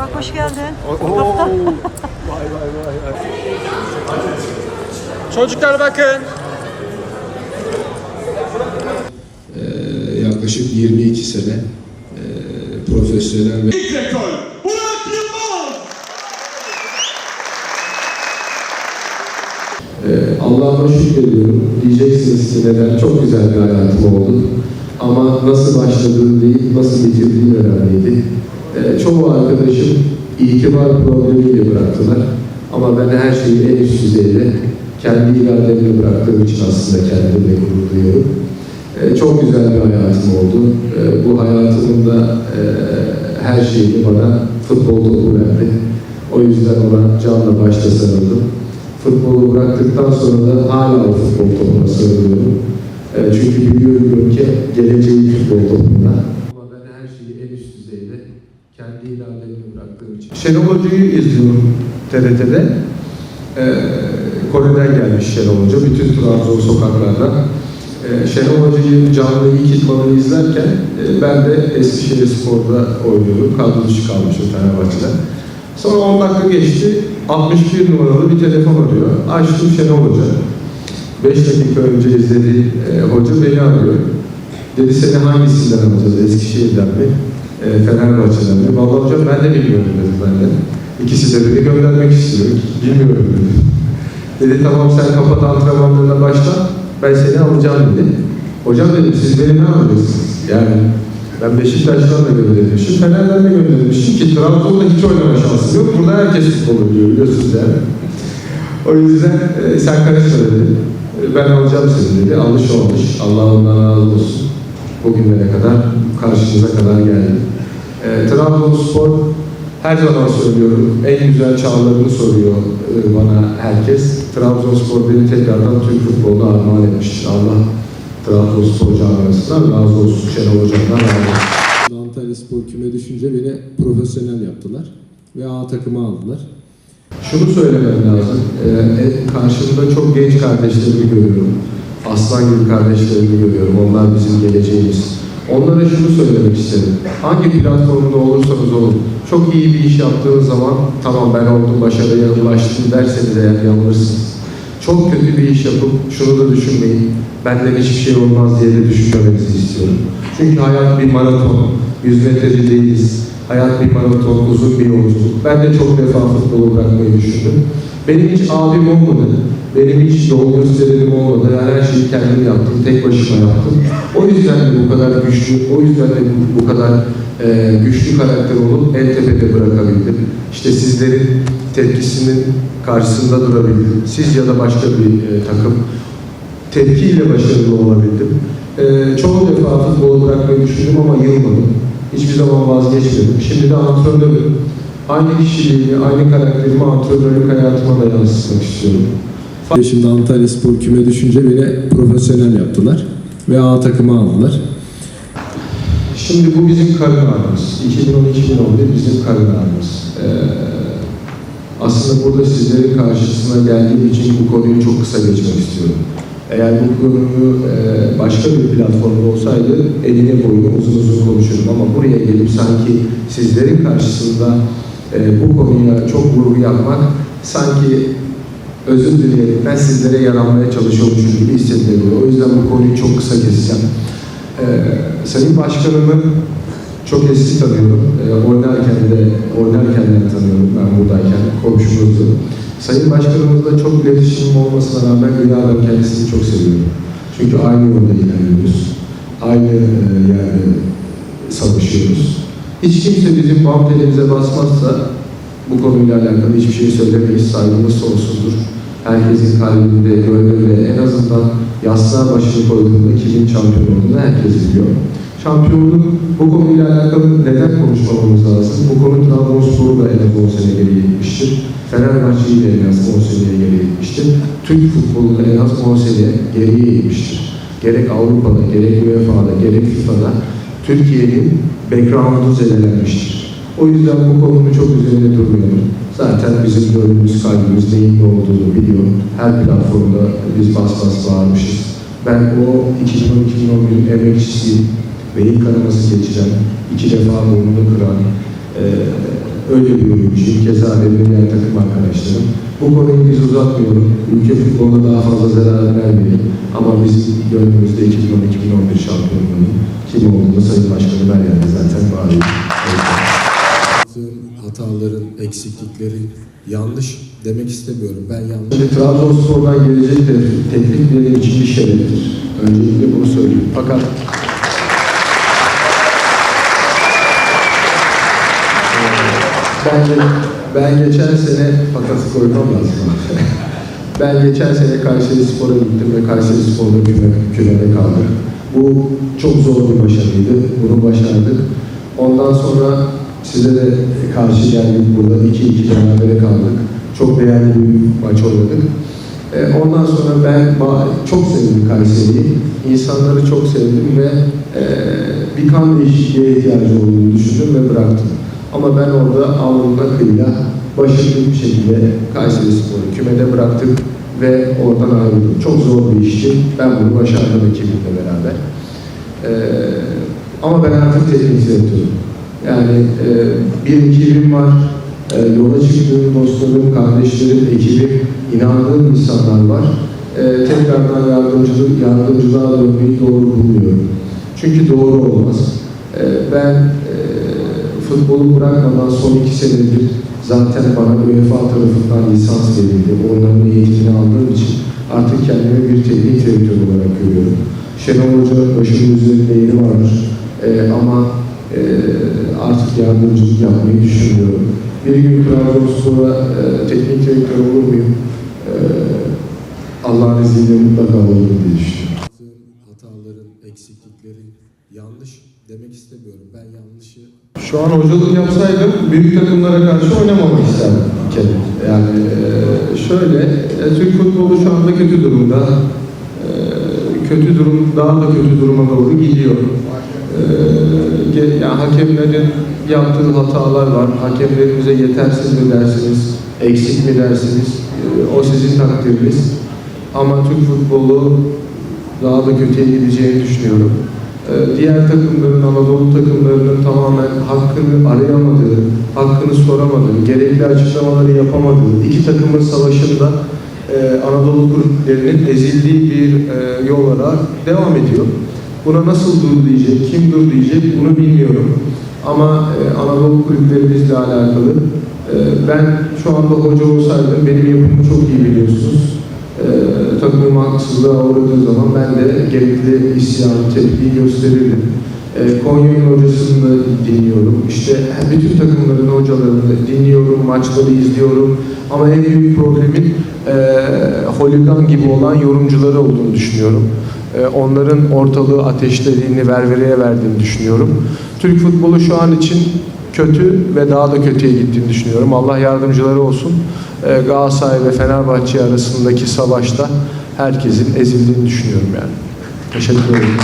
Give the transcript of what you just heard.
Burak hoş geldin. Oo, vay vay vay vay. Çocuklar bakın. Ee, yaklaşık 22 sene e, profesyonel ve Direktör Burak Yılmaz. Ee, Allah'a şükrediyorum. Diyeceksiniz ki neden? Çok güzel bir hayatım oldu. Ama nasıl başladığım değil, nasıl bitirdiğim önemliydi. Ee, çoğu arkadaşım itibar problemiyle bıraktılar. Ama ben her şeyi en üst düzeyde kendi irademle bıraktığım için aslında kendimle gurur duyuyorum. Ee, çok güzel bir hayatım oldu. Ee, bu hayatımın da e, her şeyini bana futbol topu verdi. O yüzden ona canla başla sarıldım. Futbolu bıraktıktan sonra da hala o futbol topuna sarılıyorum. E, çünkü biliyorum ki geleceği futbol topunda. Ama ben her şeyi en üst düzeyde kendi irademle bıraktığım için. Şenol Hoca'yı izliyorum TRT'de. E, Kore'den gelmiş Şenol Hoca. Bütün Trabzon sokaklarda. E, Şenol Hoca'yı canlı ilk idmanını izlerken e, ben de Eskişehir Spor'da oynuyorum. Kadro dışı kalmışım Fenerbahçe'den. Sonra 10 dakika geçti. 61 numaralı bir telefon arıyor. Açtım Şenol Hoca. 5 dakika önce izlediği e, hoca beni arıyor. Dedi seni hangisinden alacağız? Eskişehir'den mi? E, Fenerbahçe'den mi? Vallahi hocam ben de bilmiyorum dedim ben de. İkisi de beni göndermek istiyor. Bilmiyorum dedi. Dedi tamam sen kapat antrenmanlarına başla. Ben seni alacağım dedi. Hocam dedim siz beni ne yapacaksınız? Yani ben Beşiktaş'tan da gönderilmişim, Fener'den de gönderilmişim ki Trabzon'da hiç oynama şansım yok. Burada herkes futbol biliyor biliyorsunuz yani. O yüzden e, sen karışma dedi. Ben alacağım seni dedi. Alış olmuş. Allah ondan razı olsun. Bugünlere kadar karşınıza kadar geldim. E, Trabzonspor her zaman söylüyorum en güzel çağlarını soruyor e, bana herkes. Trabzonspor beni tekrardan Türk futboluna armağan etmiştir. Allah Trabzonspor camiasından razı olsun. Şenol Hocam'dan razı olsun. Antalya Spor küme düşünce beni profesyonel yaptılar ve A takıma aldılar. Şunu söylemem lazım. Ee, karşımda çok genç kardeşlerimi görüyorum. Aslan gibi kardeşlerimi görüyorum. Onlar bizim geleceğimiz. Onlara şunu söylemek isterim. Hangi platformda olursanız olun, çok iyi bir iş yaptığınız zaman tamam ben oldum, başarıya ulaştım derseniz eğer yanılırsınız. Çok kötü bir iş yapıp şunu da düşünmeyin, benden hiçbir şey olmaz diye de düşünmemenizi istiyorum. Çünkü hayat bir maraton, yüz metreci değiliz. Hayat bir maraton, uzun bir yolculuk. Ben de çok defa futbolu bırakmayı düşündüm. Benim hiç abim olmadı. Benim hiç yol gösterenim olmadı. Her şeyi kendim yaptım, tek başıma yaptım. O yüzden de bu kadar güçlü, o yüzden de bu, bu kadar e, güçlü karakter olup en tepede bırakabildim. İşte sizlerin tepkisinin karşısında durabildim. Siz ya da başka bir e, takım tepkiyle başarılı olabildim. Ee, çoğu defa futbolu bırakmayı düşündüm ama yılmadım. Hiçbir zaman vazgeçmedim. Şimdi de antrenörüm. Aynı kişiliğimi, aynı karakterimi antrenörlük hayatıma da yansıtmak istiyorum. Şimdi Antalya Spor küme düşünce beni profesyonel yaptılar ve A takıma aldılar. Şimdi bu bizim karın ağrımız. 2010-2011 bizim karın ağrımız. Ee, aslında burada sizlerin karşısına geldiğim için bu konuyu çok kısa geçmek istiyorum. Eğer bu konuyu e, başka bir platformda olsaydı eline boyunu uzun uzun ama buraya gelip sanki sizlerin karşısında e, bu konuya çok vurgu yapmak sanki özür dileyerek ben sizlere yaranmaya çalışıyormuşum gibi hissettiriyor. O yüzden bu konuyu çok kısa keseceğim. Ee, Sayın Başkanımı çok eski tanıyorum. Ee, oynarken de oynarken de tanıyorum ben buradayken komşumuzdu. Sayın Başkanımızla çok iletişimim olmasına rağmen Hülya kendisini çok seviyorum. Çünkü aynı yolda ilerliyoruz. Aynı e, yerde savaşıyoruz. Hiç kimse bizim bam telimize basmazsa bu konuyla alakalı hiçbir şey söylemeyiz. Saygımız sonsuzdur. Herkesin kalbinde, gönlünde en azından yastığa başını koyduğunda kimin şampiyon olduğunu herkes biliyor. Şampiyonluk bu konuyla alakalı neden konuşmamamız lazım? Bu konu Trabzonspor'u da en az 10 sene geriye gitmiştir. Fenerbahçe'yi de en az 10 seneye geriye gitmiştir. Türk futbolu da en az 10 sene geriye gitmiştir. Gerek Avrupa'da, gerek UEFA'da, gerek FIFA'da Türkiye'nin background'u zedelenmiştir. O yüzden bu konunun çok üzerinde durmuyorum. Zaten bizim gönlümüz, kalbimiz neyin ne olduğunu biliyor. Her platformda biz bas bas bağırmışız. Ben o 2010-2011'in emekçisiyim. Beyin kanaması geçiren, iki defa burnunu kıran, e, öyle bir oyuncuyum. Keza benim diğer takım arkadaşlarım. Bu konuyu biz uzatmayalım. Ülke futboluna daha fazla zarar vermeyelim. Ama biz gönlümüzde 2010-2011 şampiyonluğunun kim olduğunu Sayın Başkanı Meryem'de zaten. Yaptığım hataların, eksikliklerin yanlış demek istemiyorum. Ben yanlış Şimdi Trabzonspor'dan gelecek te- teklif benim için bir şereftir. Öncelikle bunu söyleyeyim. Fakat ben, ben geçen sene fakat koymam lazım. ben geçen sene Kayseri Spor'a gittim ve Kayseri Spor'da küme, kümede kaldık. Bu çok zor bir başarıydı. Bunu başardık. Ondan sonra size de karşı geldik burada. 2-2 berabere kaldık. Çok değerli bir maç oynadık. E, Ondan sonra ben çok sevdim Kayseri'yi. İnsanları çok sevdim ve e, bir kan değişikliğe ihtiyacı olduğunu düşündüm ve bıraktım. Ama ben orada alnımın akıyla başarılı bir şekilde Kayseri Spor'u kümede bıraktık ve oradan ayrıldım. Çok zor bir işti. Ben bunu başardım ekibimle beraber. E, ama ben artık teknik direktörüm. Yani e, bir ekibim var, e, yola çıktığım dostlarım, kardeşlerim, ekibim, inandığım insanlar var. E, tekrardan yardımcılık, yardımcılığa dönmeyi doğru bulmuyorum. Çünkü doğru olmaz. E, ben e, futbolu bırakmadan son iki senedir zaten bana UEFA tarafından lisans verildi. Onların eğitimini aldığım için artık kendimi bir teknik direktör olarak görüyorum. Şenol Hoca başımın üzerinde yeri vardır. E, ama e, artık yardımcılık yapmayı düşünüyorum. Bir gün Trabzonspor'a e, teknik direktör olur muyum? E, Allah'ın izniyle mutlaka olurum diye düşünüyorum. hataların, eksikliklerin yanlış demek istemiyorum. Ben yanlışı Şu an hocalık yapsaydım büyük takımlara karşı oynamamak isterdim. Yani e, şöyle, e, Türk futbolu şu anda kötü durumda. E, kötü durum, daha da kötü duruma doğru gidiyor. Yani hakemlerin yaptığı hatalar var. Hakemlerimize yetersiz mi dersiniz, eksik mi dersiniz? O sizin takdiriniz. Ama Türk futbolu daha da kötüye gideceğini düşünüyorum. Ee, Diğer takımların, Anadolu takımlarının tamamen hakkını arayamadığı, hakkını soramadığı, gerekli açıklamaları yapamadığı, iki takımın savaşında e, Anadolu kulüplerinin ezildiği bir e, yol olarak devam ediyor. Buna nasıl dur diyecek, kim dur diyecek bunu bilmiyorum. Ama e, Anadolu kulüplerimizle alakalı ben şu anda hoca olsaydım benim yapımı çok iyi biliyorsunuz takımım haksızlığa uğradığı zaman ben de gerekli isyan, tepkiyi gösterirdim. E, Konya'nın hocasını dinliyorum. İşte bütün takımların hocalarını dinliyorum, maçları izliyorum. Ama en büyük problemin e, holigan gibi olan yorumcuları olduğunu düşünüyorum. E, onların ortalığı ateşlediğini, ververeye verdiğini düşünüyorum. Türk futbolu şu an için kötü ve daha da kötüye gittiğini düşünüyorum. Allah yardımcıları olsun. Ee, Galatasaray ve Fenerbahçe arasındaki savaşta herkesin ezildiğini düşünüyorum yani. Teşekkür ederim.